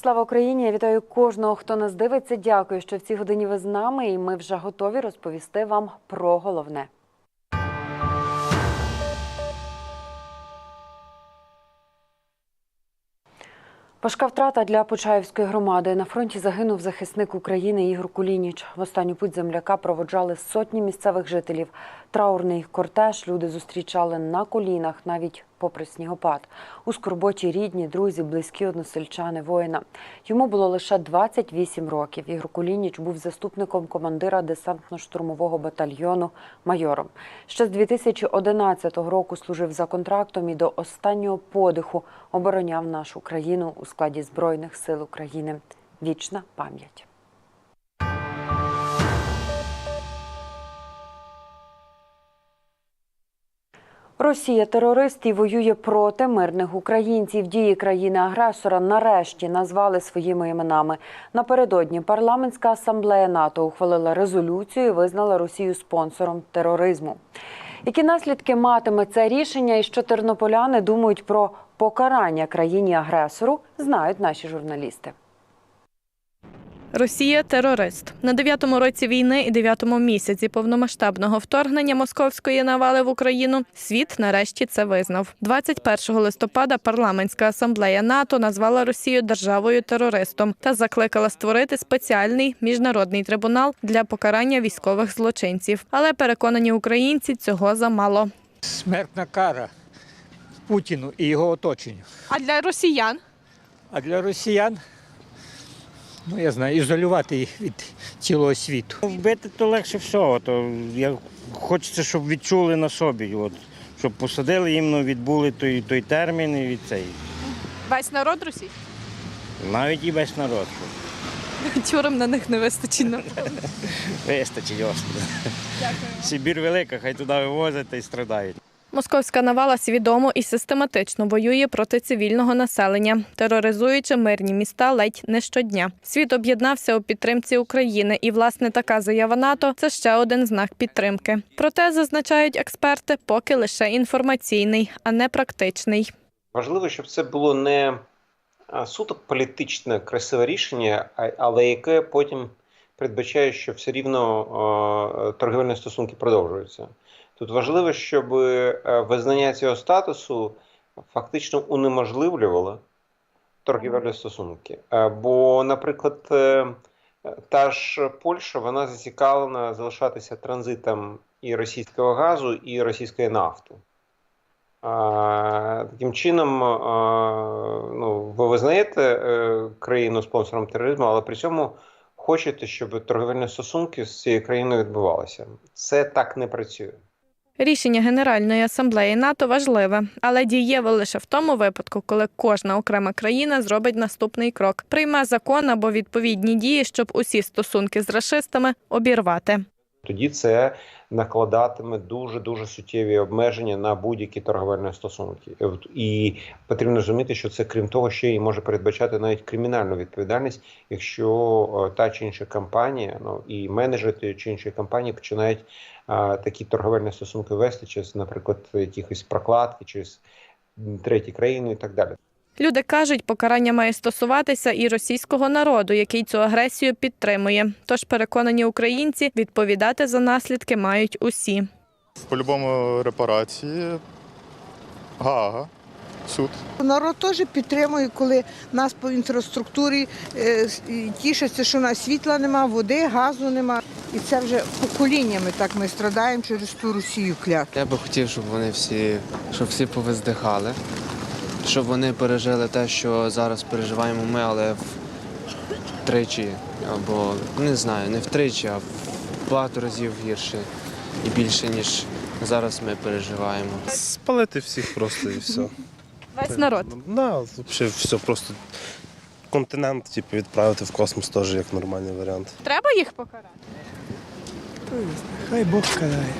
Слава Україні! Я вітаю кожного, хто нас дивиться. Дякую, що в цій годині ви з нами, і ми вже готові розповісти вам про головне. Важка втрата для Почаївської громади. На фронті загинув захисник України Ігор Кулініч. В останню путь земляка проводжали сотні місцевих жителів. Траурний кортеж люди зустрічали на колінах, навіть попри снігопад. У скорботі рідні, друзі, близькі односельчани воїна. Йому було лише 28 років. Ігор Кулініч був заступником командира десантно-штурмового батальйону майором. Ще з 2011 року служив за контрактом і до останнього подиху обороняв нашу країну у складі Збройних сил України. Вічна пам'ять. Росія терорист і воює проти мирних українців. Дії країни-агресора нарешті назвали своїми іменами. Напередодні парламентська асамблея НАТО ухвалила резолюцію і визнала Росію спонсором тероризму. Які наслідки матиме це рішення, і що тернополяни думають про покарання країні-агресору, знають наші журналісти. Росія терорист на дев'ятому році війни і дев'ятому місяці повномасштабного вторгнення московської навали в Україну. Світ нарешті це визнав. 21 листопада парламентська асамблея НАТО назвала Росію державою терористом та закликала створити спеціальний міжнародний трибунал для покарання військових злочинців. Але переконані українці цього замало. Смертна кара Путіну і його оточенню. А для росіян А для росіян, ну я знаю, ізолювати їх від цілого світу. Вбити то легше всього. То я хочеться, щоб відчули на собі. От, щоб посадили іменно, відбули той, той термін і від цей. весь народ Росії Навіть і весь народ. тюрем на них не вистачить. Вистачить, Господи. Сибір велика, хай туди вивозять та й страдають. Московська навала свідомо і систематично воює проти цивільного населення, тероризуючи мирні міста ледь не щодня. Світ об'єднався у підтримці України, і власне така заява НАТО це ще один знак підтримки. Проте зазначають експерти, поки лише інформаційний, а не практичний. Важливо, щоб це було не суто політичне красиве рішення, але яке потім передбачає, що все рівно торгівельні стосунки продовжуються. Тут важливо, щоб е, визнання цього статусу фактично унеможливлювало торгівельні стосунки. Е, Бо, наприклад, е, та ж Польща вона зацікавлена залишатися транзитом і російського газу, і російської нафти. А, Таким чином, а, ну, ви визнаєте країну спонсором тероризму, але при цьому хочете, щоб торговельні стосунки з цією країною відбувалися. Це так не працює. Рішення Генеральної асамблеї НАТО важливе, але дієве лише в тому випадку, коли кожна окрема країна зробить наступний крок, прийме закон або відповідні дії, щоб усі стосунки з расистами обірвати. Тоді це накладатиме дуже дуже суттєві обмеження на будь-які торговельні стосунки. Е, І потрібно розуміти, що це крім того, ще й може передбачати навіть кримінальну відповідальність, якщо е, та чи інша компанія, ну і менеджери тієї чи іншої компанії починають а, такі торговельні стосунки вести через, наприклад, якихось прокладки, через треті країни і так далі. Люди кажуть, покарання має стосуватися і російського народу, який цю агресію підтримує. Тож переконані українці відповідати за наслідки мають усі. По-любому репарації, Гага, суд. Народ теж підтримує, коли нас по інфраструктурі е, тішаться, що у нас світла нема, води, газу нема. І це вже поколіннями так ми страдаємо через ту Росію кляту. Я би хотів, щоб вони всі, щоб всі повиздихали, щоб вони пережили те, що зараз переживаємо ми, але втричі, або не знаю, не втричі, а в багато разів гірше і більше, ніж зараз ми переживаємо. Спалити всіх просто і все. Весь народ. Да, взагалі все просто континент типу, відправити в космос теж як нормальний варіант. Треба їх покарати. Хай Бог карає.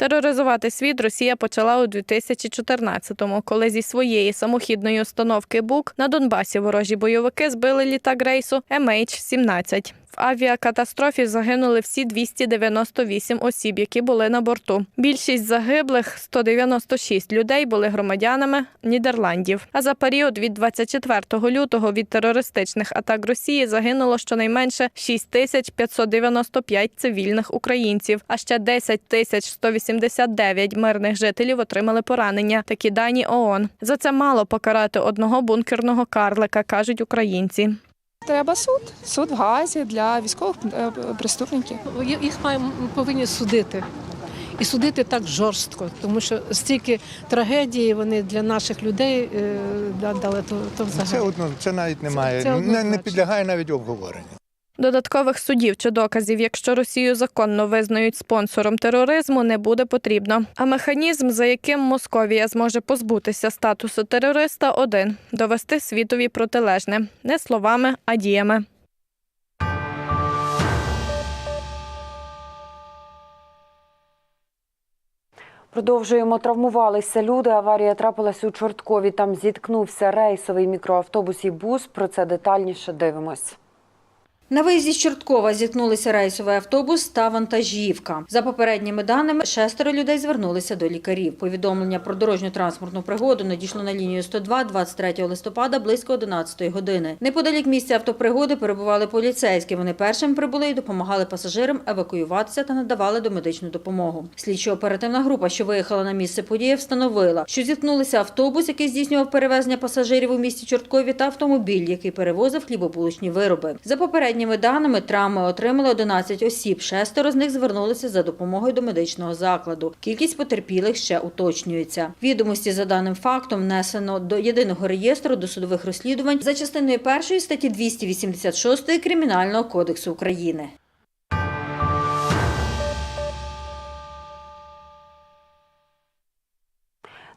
Тероризувати світ Росія почала у 2014-му, коли зі своєї самохідної установки БУК на Донбасі ворожі бойовики збили літак рейсу MH17. В авіакатастрофі загинули всі 298 осіб, які були на борту. Більшість загиблих 196 людей були громадянами Нідерландів. А за період від 24 лютого від терористичних атак Росії загинуло щонайменше 6595 цивільних українців, а ще 10 тисяч 189 мирних жителів отримали поранення. Такі дані ООН. За це мало покарати одного бункерного карлика, кажуть українці. Треба суд. Суд в Газі для військових е, преступників. Їх їх маємо повинні судити. І судити так жорстко, тому що стільки трагедії вони для наших людей е, дали, то, то Це взагалі. одно, це навіть немає, це не, не підлягає навіть обговоренню. Додаткових судів чи доказів, якщо Росію законно визнають спонсором тероризму, не буде потрібно. А механізм, за яким Московія зможе позбутися статусу терориста, один довести світові протилежне не словами, а діями. Продовжуємо травмувалися люди. Аварія трапилась у Чорткові. Там зіткнувся рейсовий мікроавтобус і бус. Про це детальніше дивимось. На виїзді з Чорткова зіткнулися рейсовий автобус та вантажівка. За попередніми даними, шестеро людей звернулися до лікарів. Повідомлення про дорожньо-транспортну пригоду надійшло на лінію 102 23 листопада близько 11 години. Неподалік місця автопригоди перебували поліцейські. Вони першим прибули і допомагали пасажирам евакуюватися та надавали домедичну допомогу. Слідчо-оперативна група, що виїхала на місце події, встановила, що зіткнулися автобус, який здійснював перевезення пасажирів у місті Чорткові, та автомобіль, який перевозив хлібобулочні вироби. За попередніми даними, травми отримали 11 осіб. Шестеро з них звернулися за допомогою до медичного закладу. Кількість потерпілих ще уточнюється. Відомості за даним фактом внесено до єдиного реєстру досудових розслідувань за частиною першої статті 286 Кримінального кодексу України.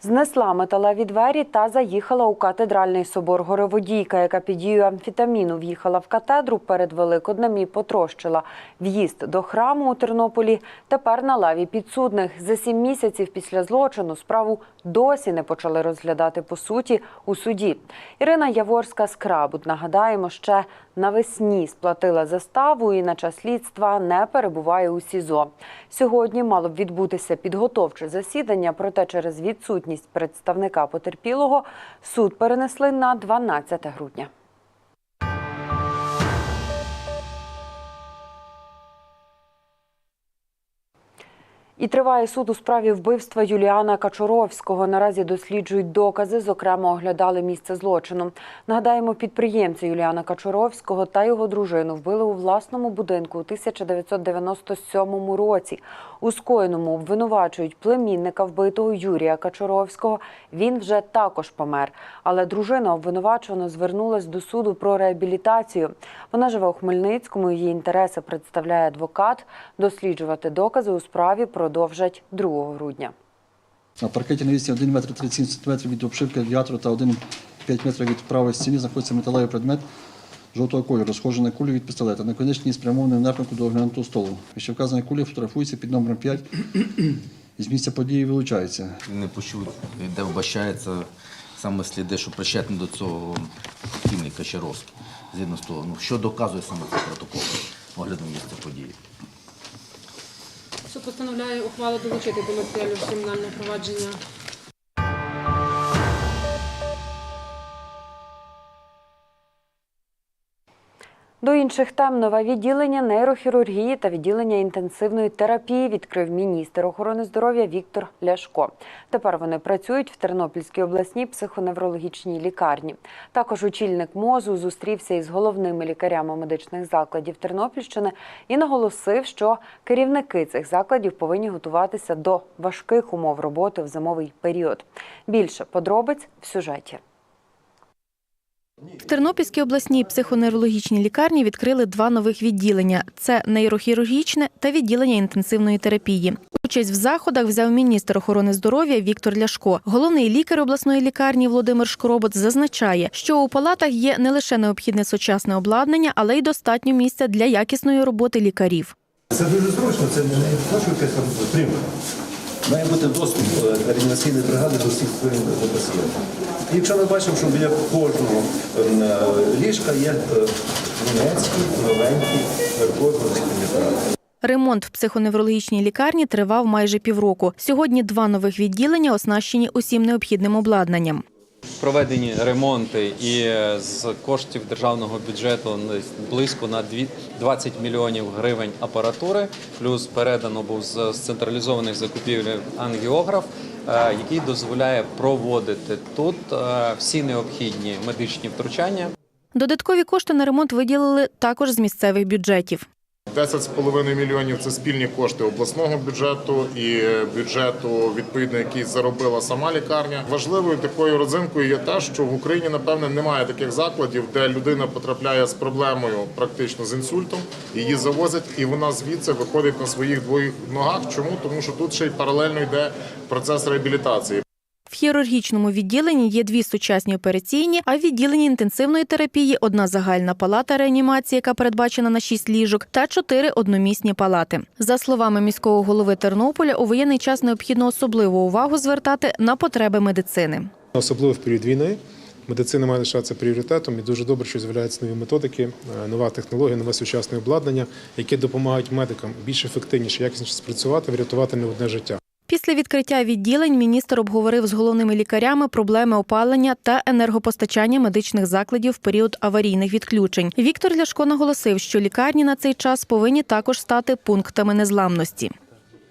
Знесла металеві двері та заїхала у катедральний собор. Гороводійка, яка під дією амфітаміну в'їхала в катедру перед Великоднем і потрощила в'їзд до храму у Тернополі. Тепер на лаві підсудних за сім місяців після злочину справу досі не почали розглядати по суті у суді. Ірина Яворська з Крабут нагадаємо, ще навесні сплатила заставу і на час слідства не перебуває у СІЗО. Сьогодні мало б відбутися підготовче засідання, проте через відсутність представника потерпілого суд перенесли на 12 грудня. І триває суд у справі вбивства Юліана Качуровського. Наразі досліджують докази, зокрема оглядали місце злочину. Нагадаємо, підприємця Юліана Качуровського та його дружину вбили у власному будинку у 1997 році. У скоєному обвинувачують племінника вбитого Юрія Качуровського. Він вже також помер. Але дружина обвинувачено звернулась до суду про реабілітацію. Вона живе у Хмельницькому. Її інтереси представляє адвокат. Досліджувати докази у справі продовжать 2 грудня. На паркеті на відстані 1 метр 37 см від обшивки радіатору та 1,5 метра від правої стіни знаходиться металевий предмет жовтого кольору, схожий на кулю від пістолета. Наконечній спрямований в напрямку до оглянутого столу. Ще вказана куля фотографується під номером 5 і з місця події вилучається. Не почув, де вбачається саме сліди, що причетні до цього Кімний Качаровський. Згідно з того, ну, що доказує саме цей протокол огляду місця події. Постановляє ухвалу долучити до матеріалів кримінального провадження інших тем нове відділення нейрохірургії та відділення інтенсивної терапії відкрив міністр охорони здоров'я Віктор Ляшко. Тепер вони працюють в Тернопільській обласній психоневрологічній лікарні. Також очільник мозу зустрівся із головними лікарями медичних закладів Тернопільщини і наголосив, що керівники цих закладів повинні готуватися до важких умов роботи в зимовий період. Більше подробиць в сюжеті. В Тернопільській обласній психоневрологічній лікарні відкрили два нових відділення: це нейрохірургічне та відділення інтенсивної терапії. Участь в заходах взяв міністр охорони здоров'я Віктор Ляшко. Головний лікар обласної лікарні Володимир Шкоробот зазначає, що у палатах є не лише необхідне сучасне обладнання, але й достатньо місця для якісної роботи лікарів. Це дуже зручно, це не якась там має бути доступ е, реанімаційної бригади до всіх. І якщо ми бачимо, що біля кожного е, ліжка є е, німецький, новенький, наркотик, апарат. Ремонт в психоневрологічній лікарні тривав майже півроку. Сьогодні два нових відділення оснащені усім необхідним обладнанням. Проведені ремонти і з коштів державного бюджету близько на дві- 20 мільйонів гривень апаратури. Плюс передано був з з централізованих закупівель ангіограф, е, який дозволяє проводити тут е, всі необхідні медичні втручання. Додаткові кошти на ремонт виділили також з місцевих бюджетів. 10,5 мільйонів це спільні кошти обласного бюджету і бюджету, відповідно, який заробила сама лікарня. Важливою такою родзинкою є те, що в Україні напевне немає таких закладів, де людина потрапляє з проблемою практично з інсультом, її завозять, і вона звідси виходить на своїх двох ногах. Чому? Тому що тут ще й паралельно йде процес реабілітації. В хірургічному відділенні є дві сучасні операційні, а в відділенні інтенсивної терапії одна загальна палата реанімації, яка передбачена на шість ліжок, та чотири одномісні палати. За словами міського голови Тернополя, у воєнний час необхідно особливу увагу звертати на потреби медицини. Особливо в період війни медицина має лишатися пріоритетом і дуже добре, що з'являються нові методики, е, нова технологія, нове сучасне обладнання, яке допомагають медикам більш ефективніше, якісніше спрацювати, врятувати не одне життя. Після відкриття відділень міністр обговорив з головними лікарями проблеми опалення та енергопостачання медичних закладів в період аварійних відключень. Віктор Ляшко наголосив, що лікарні на цей час повинні також стати пунктами незламності.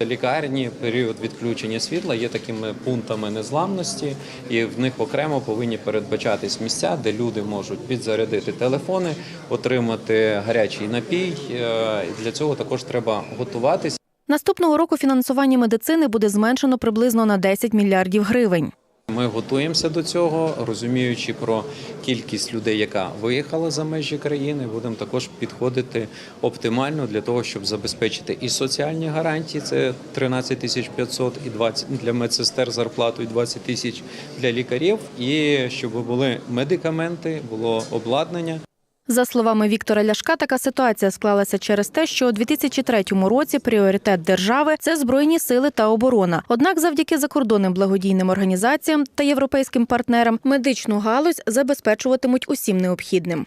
Лікарні період відключення світла є такими пунктами незламності, і в них окремо повинні передбачатись місця, де люди можуть підзарядити телефони, отримати гарячий напій. Е, Для цього також треба готуватись. Наступного року фінансування медицини буде зменшено приблизно на 10 мільярдів гривень. Ми готуємося до цього, розуміючи про кількість людей, яка виїхала за межі країни. Будемо також підходити оптимально для того, щоб забезпечити і соціальні гарантії. Це 13 тисяч 500 і 20 для медсестер зарплату і 20 тисяч для лікарів. І щоб були медикаменти, було обладнання. За словами Віктора Ляшка, така ситуація склалася через те, що у 2003 році пріоритет держави це збройні сили та оборона. Однак, завдяки закордонним благодійним організаціям та європейським партнерам медичну галузь забезпечуватимуть усім необхідним.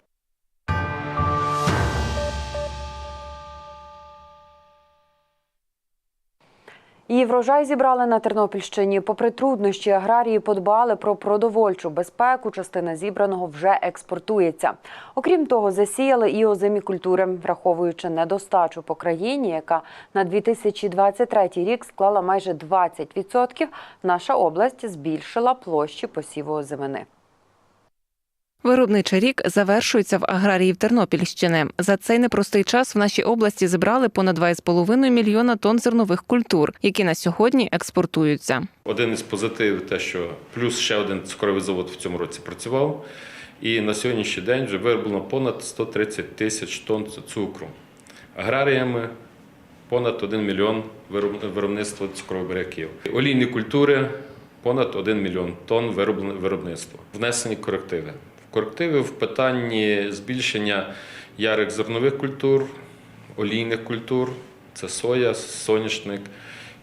Її врожай зібрали на Тернопільщині. Попри труднощі, аграрії подбали про продовольчу безпеку. Частина зібраного вже експортується. Окрім того, засіяли і озимі культури, враховуючи недостачу по країні, яка на 2023 рік склала майже 20%, Наша область збільшила площі посіву озимини. Виробничий рік завершується в аграріїв Тернопільщини. За цей непростий час в нашій області зібрали понад 2,5 мільйона тонн зернових культур, які на сьогодні експортуються. Один із позитивів те, що плюс ще один цукровий завод в цьому році працював. І на сьогоднішній день вже вироблено понад 130 тисяч тонн цукру. Аграріями понад 1 мільйон вироб- виробництва цукрових буряків. Олійні культури понад 1 мільйон тонн виробництва. Внесені корективи. Корективи в питанні збільшення ярих зернових культур, олійних культур, це соя, соняшник.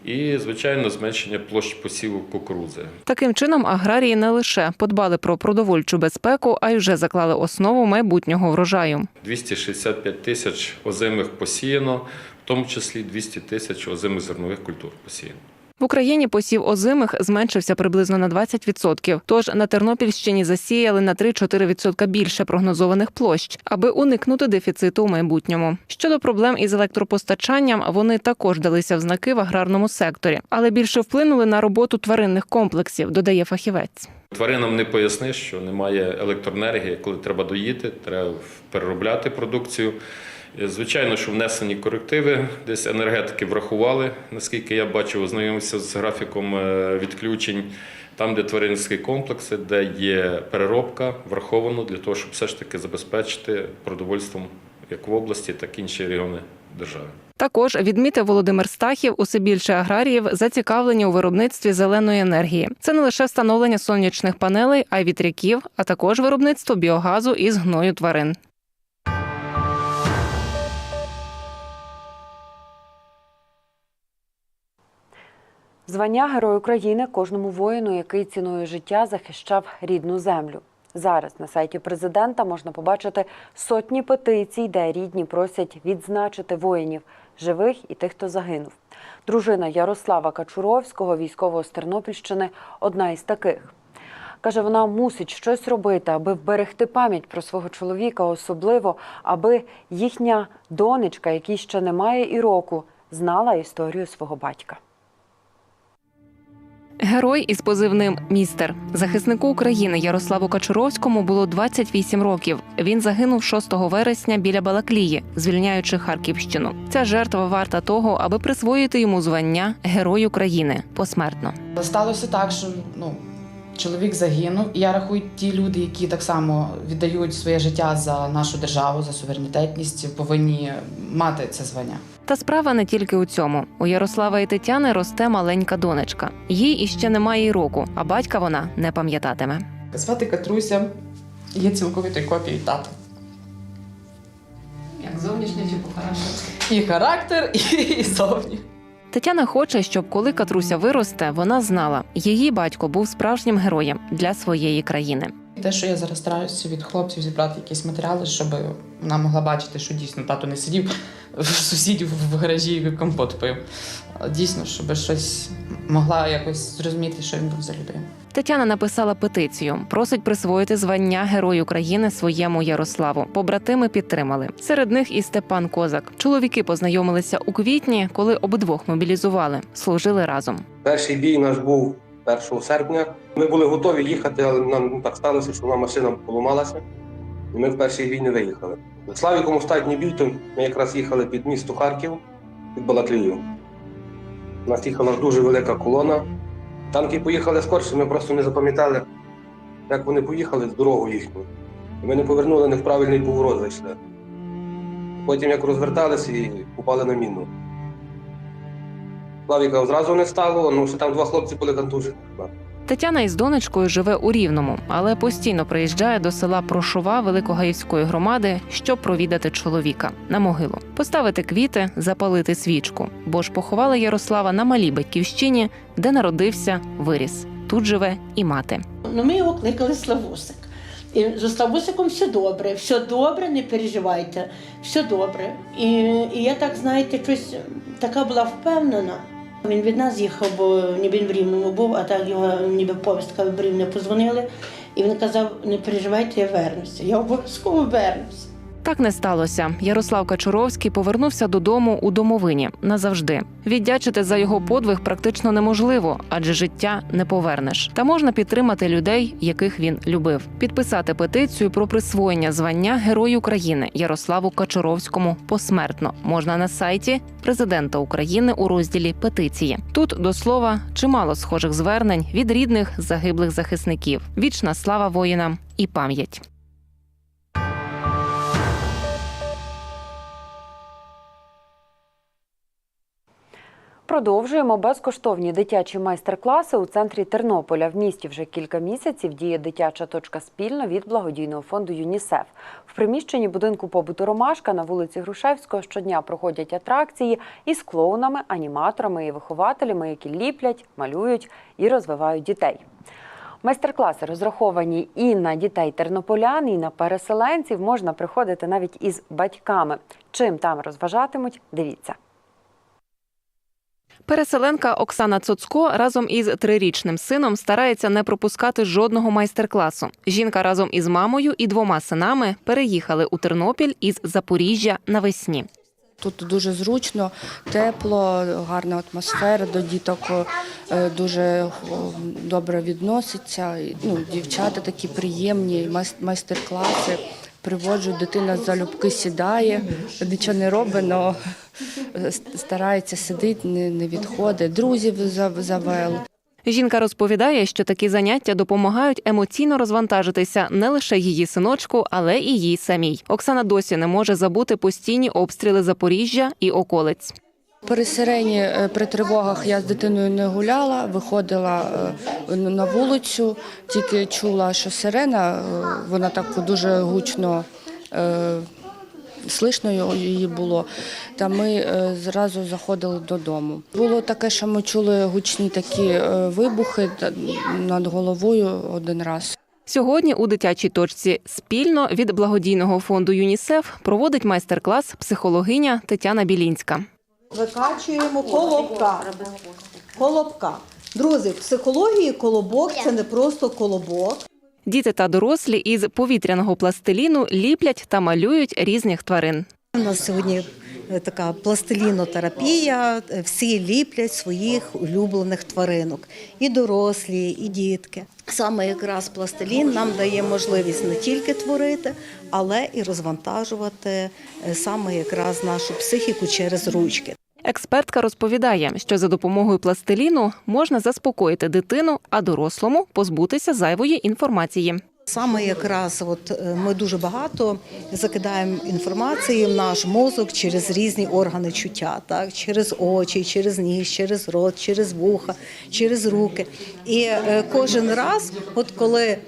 І, звичайно, зменшення площ посіву кукурудзи. Таким чином, аграрії не лише подбали про продовольчу безпеку, а й вже заклали основу майбутнього врожаю. 265 тисяч озимих посіяно, в тому числі 200 тисяч озимих зернових культур посіяно. В Україні посів озимих зменшився приблизно на 20%. Тож на Тернопільщині засіяли на 3-4% більше прогнозованих площ, аби уникнути дефіциту у майбутньому. Щодо проблем із електропостачанням, вони також далися в знаки в аграрному секторі, але більше вплинули на роботу тваринних комплексів, додає фахівець. Тваринам не поясниш, що немає електроенергії, коли треба доїти, треба переробляти продукцію. І, Звичайно, що внесені корективи, десь енергетики врахували, наскільки я бачив, ознайомився з графіком е, відключень. Там, де тваринські комплекси, де є переробка, враховано для того, щоб все ж таки забезпечити продовольством як в області, так і інші регіони держави. Також відмітив Володимир Стахів, усе більше аграріїв зацікавлені у виробництві зеленої енергії. Це не лише встановлення сонячних панелей, а й вітряків, а також виробництво біогазу із гною тварин. Звання Герой України кожному воїну, який ціною життя захищав рідну землю. Зараз на сайті президента можна побачити сотні петицій, де рідні просять відзначити воїнів живих і тих, хто загинув. Дружина Ярослава Качуровського, військового з Тернопільщини, одна із таких. Каже, вона мусить щось робити, аби вберегти пам'ять про свого чоловіка, особливо аби їхня донечка, якій ще немає і року, знала історію свого батька. Герой із позивним Містер захиснику України Ярославу Качуровському було 28 років. Він загинув 6 вересня біля Балаклії, звільняючи Харківщину. Ця жертва варта того, аби присвоїти йому звання Герой України посмертно. Сталося так, що ну, чоловік загинув, і я рахую, ті люди, які так само віддають своє життя за нашу державу, за суверенітетність, повинні мати це звання. Та справа не тільки у цьому. У Ярослава і Тетяни росте маленька донечка. Їй іще немає й року, а батька вона не пам'ятатиме. Звати Катруся є цілковитою копією тата. Як зовнішня чи по характеру? І характер, і зовні. Тетяна хоче, щоб коли Катруся виросте, вона знала, її батько був справжнім героєм для своєї країни. Те, що я зараз стараюся від хлопців зібрати якісь матеріали, щоб вона могла бачити, що дійсно тато не сидів сусідів в гаражі компот пив. Дійсно, щоб щось могла якось зрозуміти, що він був за людина. Тетяна написала петицію, просить присвоїти звання Герой України своєму Ярославу. Побратими підтримали. Серед них і Степан Козак. Чоловіки познайомилися у квітні, коли обидвох мобілізували, служили разом. Перший бій наш був 1 серпня. Ми були готові їхати, але нам ну, так сталося, що вона машина поламалася, і ми в бій не виїхали. З Славіком останній бій, ми якраз їхали під місто Харків, під Балаклію. У нас їхала дуже велика колона. Танки поїхали скорше, ми просто не запам'ятали, як вони поїхали з дорогу їхню. І ми не повернули, не в правильний поворот зайшли. Потім як розверталися і попали на міну. Славіка зразу не стало, ну що там два хлопці були контужені. Тетяна із донечкою живе у Рівному, але постійно приїжджає до села Прошова Великогаївської громади, щоб провідати чоловіка на могилу, поставити квіти, запалити свічку. Бо ж поховали Ярослава на малій батьківщині, де народився, виріс. Тут живе і мати. Ну, ми його кликали Славусик. І з Славусиком все добре, все добре, не переживайте, все добре. І, і я так, знаєте, щось така була впевнена. Він від нас їхав, бо ніби він в Рівному був, а так його ніби повістка в Рівне позвонили. І він казав: не переживайте, я вернуся. Я обов'язково вернуся. Так не сталося. Ярослав Качуровський повернувся додому у домовині назавжди. Віддячити за його подвиг практично неможливо, адже життя не повернеш. Та можна підтримати людей, яких він любив. Підписати петицію про присвоєння звання Герой України Ярославу Качуровському посмертно можна на сайті президента України у розділі петиції. Тут до слова чимало схожих звернень від рідних загиблих захисників. Вічна слава воїнам і пам'ять. Продовжуємо безкоштовні дитячі майстер-класи у центрі Тернополя. В місті вже кілька місяців діє дитяча точка спільно від благодійного фонду ЮНІСЕФ. В приміщенні будинку побуту Ромашка на вулиці Грушевського щодня проходять атракції із клоунами, аніматорами і вихователями, які ліплять, малюють і розвивають дітей. Майстер-класи розраховані і на дітей тернополян, і на переселенців. Можна приходити навіть із батьками. Чим там розважатимуть, дивіться. Переселенка Оксана Цоцко разом із трирічним сином старається не пропускати жодного майстер-класу. Жінка разом із мамою і двома синами переїхали у Тернопіль із Запоріжжя навесні. Тут дуже зручно, тепло, гарна атмосфера до діток е, дуже добре відноситься. Ну, дівчата такі приємні, майс- майстер-класи. Приводжу, дитина залюбки сідає, нічого не робить, але старається сидіти, не, не відходить. Друзів зав- завел. Жінка розповідає, що такі заняття допомагають емоційно розвантажитися не лише її синочку, але і їй самій. Оксана досі не може забути постійні обстріли Запоріжжя і околиць. При сирені е, при тривогах я з дитиною не гуляла, виходила е, на вулицю, тільки чула, що сирена, е, вона так дуже гучно слишно її було. Та ми зразу заходили додому. Було таке, що ми чули гучні такі вибухи над головою один раз. Сьогодні у дитячій точці спільно від благодійного фонду ЮНІСЕФ проводить майстер-клас психологиня Тетяна Білінська. Викачуємо колобка. Колобка. Друзі, в психології колобок це не просто колобок. Діти та дорослі із повітряного пластиліну ліплять та малюють різних тварин. У нас сьогодні е, така пластилінотерапія. Е, Всі ліплять своїх улюблених тваринок. І дорослі, і дітки. Саме якраз пластилін нам дає можливість не тільки творити, але і розвантажувати е, саме якраз нашу психіку через ручки. Експертка розповідає, що за допомогою пластиліну можна заспокоїти дитину, а дорослому позбутися зайвої інформації. Саме якраз от е, ми дуже багато закидаємо інформації в наш мозок через різні органи чуття, так через очі, через ніс, через рот, через вуха, через руки. І е, кожен раз, от коли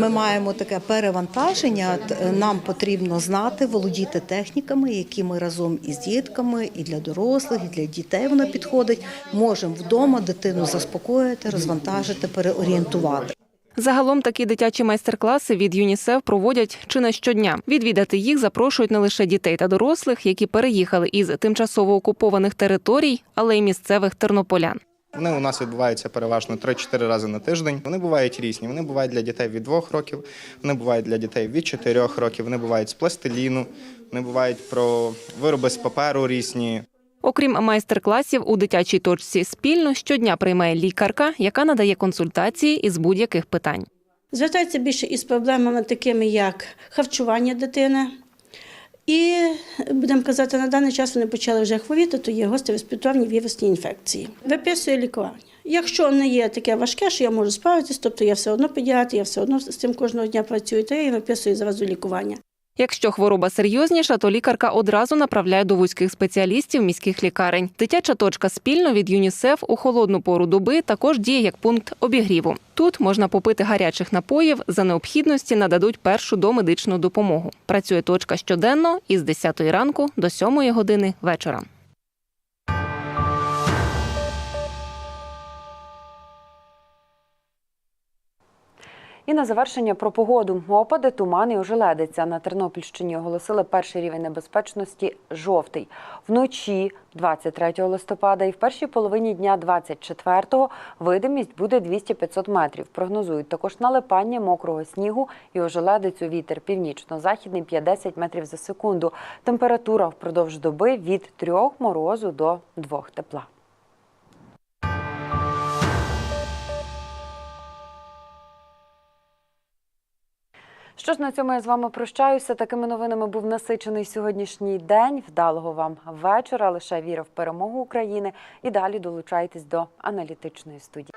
ми маємо таке перевантаження, е, нам потрібно знати, володіти техніками, які ми разом із дітками, і для дорослих, і для дітей вона підходить. Можемо вдома дитину заспокоїти, розвантажити, переорієнтувати. Загалом такі дитячі майстер-класи від ЮНІСЕФ проводять чи не щодня. Відвідати їх запрошують не лише дітей та дорослих, які переїхали із тимчасово окупованих територій, але й місцевих тернополян. Вони у нас відбуваються переважно 3-4 рази на тиждень. Вони бувають різні. Вони бувають для дітей від 2 років, вони бувають для дітей від 4 років, вони бувають з пластиліну, вони бувають про вироби з паперу різні. Окрім майстер-класів у дитячій точці спільно щодня приймає лікарка, яка надає консультації із будь-яких питань. Звертаються більше із проблемами такими, як харчування дитини. І будемо казати, на даний час вони почали вже хворіти, то є гості респіраторні вірусні інфекції. Виписує лікування. Якщо не є таке важке, що я можу справитись, тобто я все одно педіатр, я все одно з цим кожного дня працюю, то я їм виписую зразу лікування. Якщо хвороба серйозніша, то лікарка одразу направляє до вузьких спеціалістів міських лікарень. Дитяча точка спільно від ЮНІСЕФ у холодну пору доби також діє як пункт обігріву. Тут можна попити гарячих напоїв, за необхідності нададуть першу домедичну допомогу. Працює точка щоденно із 10 ранку до 7 години вечора. І на завершення про погоду. Опади, туман і ожеледиця. На Тернопільщині оголосили перший рівень небезпечності жовтий. Вночі 23 листопада і в першій половині дня 24-го видимість буде 200-500 метрів. Прогнозують також налипання мокрого снігу і ожеледицю вітер північно-західний 5-10 метрів за секунду. Температура впродовж доби від 3 морозу до 2 тепла. Що ж на цьому я з вами прощаюся. Такими новинами був насичений сьогоднішній день. Вдалого вам вечора. Лише віра в перемогу України. І далі долучайтесь до аналітичної студії.